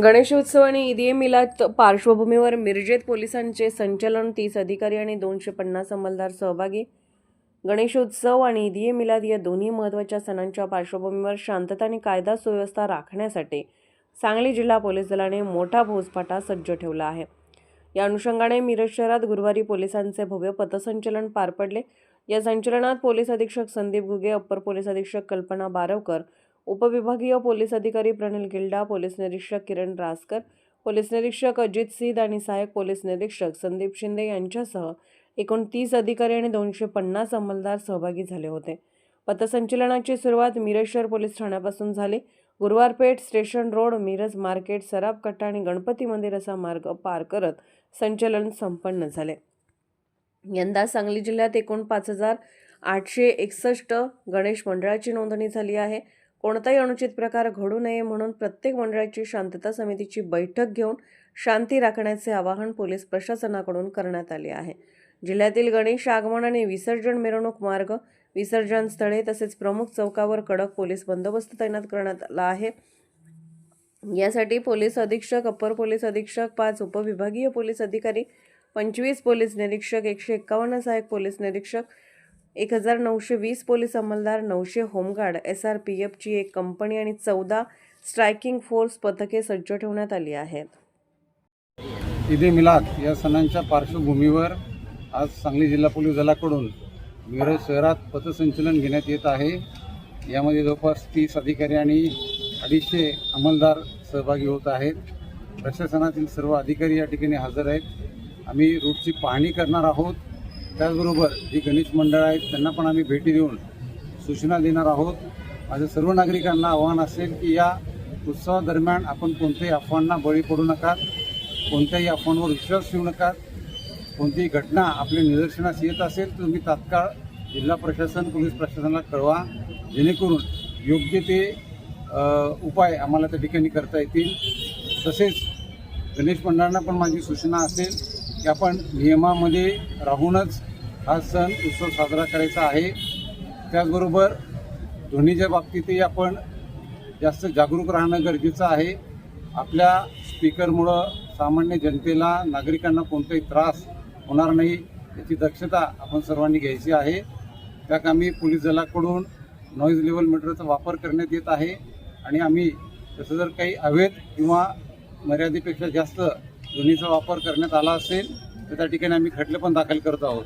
गणेशोत्सव आणि ईद ए मिलाद पार्श्वभूमीवर मिरजेत पोलिसांचे संचलन तीस अधिकारी आणि दोनशे पन्नास अंमलदार सहभागी. गणेशोत्सव आणि ईद ए मिलाद या दोन्ही महत्त्वाच्या सणांच्या पार्श्वभूमीवर शांतता आणि कायदा सुव्यवस्था राखण्यासाठी सांगली जिल्हा पोलीस दलाने मोठा भोजपाटा सज्ज ठेवला आहे. या अनुषंगाने मिरज शहरात गुरुवारी पोलिसांचे भव्य पथसंचलन पार पडले. या संचलनात पोलीस अधीक्षक संदीप घुगे अप्पर पोलीस अधीक्षक कल्पना बारवकर उपविभागीय पोलीस अधिकारी प्रणिल गिल्डा पोलीस निरीक्षक किरण रासकर पोलीस निरीक्षक अजित सिद आणि सहाय्यक पोलीस निरीक्षक संदीप शिंदे यांच्यासह एकूण तीस अधिकारी आणि दोनशे पन्नास अंमलदार सहभागी झाले होते. पथसंचलनाची सुरुवात मिरज शहर पोलीस ठाण्यापासून झाली. Guruwarpeth station road Miraj market Saraf Katta आणि गणपती मंदिर असा मार्ग पार करत संचलन संपन्न झाले. यंदा सांगली जिल्ह्यात एकूण पाच हजार आठशे एकसष्ट गणेश मंडळाची नोंदणी झाली आहे. कोणताही अनुचित प्रकार घडू नये म्हणून प्रत्येक मंडळाची शांतता समितीची बैठक घेऊन शांती राखण्याचे आवाहन पोलीस प्रशासनाकडून करण्यात आले आहे. जिल्ह्यातील गणेश आगमन आणि विसर्जन मिरवणूक मार्ग विसर्जन स्थळे तसेच प्रमुख चौकावर कडक पोलीस बंदोबस्त तैनात करण्यात आला आहे. यासाठी पोलीस अधीक्षक अप्पर पोलीस अधीक्षक पाच उपविभागीय पोलीस अधिकारी पंचवीस पोलीस निरीक्षक एकशे एक्कावन्न सहाय्यक पोलीस निरीक्षक एक हजार नऊशे वीस पोलीस अंमलदार नऊशे home guard S R P एफची एक कंपनी आणि चौदा स्ट्रायकिंग फोर्स पथके सज्ज ठेवण्यात आली आहेत. ईद मिलाद या सणांच्या पार्श्वभूमीवर आज सांगली जिल्हा पोलीस दलाकडून मिरज शहरात पथसंचलन घेण्यात येत आहे. यामध्ये जवळपास तीस अधिकारी आणि अडीचशे अंमलदार सहभागी होत आहेत. प्रशासनातील सर्व अधिकारी या ठिकाणी हजर आहेत. आम्ही रूटची पाहणी करणार आहोत. त्याचबरोबर जी गणेश मंडळ आहेत त्यांना पण आम्ही भेटी देऊन सूचना देणार आहोत. माझं सर्व नागरिकांना आव्हान असेल की या उत्सवादरम्यान आपण कोणत्याही अफवांना बळी पडू नका कोणत्याही अफवांवर विश्वास ठेवू नका. कोणतीही घटना आपल्या निदर्शनास येत असेल तर तुम्ही तात्काळ जिल्हा प्रशासन पोलीस प्रशासनाला कळवा. जेणेकरून योग्य ते उपाय आम्हाला त्या ठिकाणी करता येतील. तसेच गणेश मंडळांना पण माझी सूचना असेल. की आपण नियमामध्ये राहूनच हा सण उत्सव साजरा करायचा आहे. त्याचबरोबर ध्वनीच्या बाबतीतही आपण जास्त जागरूक राहणं गरजेचं आहे. आपल्या स्पीकरमुळं सामान्य जनतेला नागरिकांना कोणताही त्रास होणार नाही याची दक्षता आपण सर्वांनी घ्यायची आहे. त्या कामी पोलीस दलाकडून नॉईज लेवल मीटरचा वापर करण्यात येत आहे. आणि आम्ही तसं जर काही अवैध किंवा मर्यादेपेक्षा जास्त ध्वनीचा वापर करण्यात आला असेल तर त्या ठिकाणी आम्ही खटले पण दाखल करत आहोत.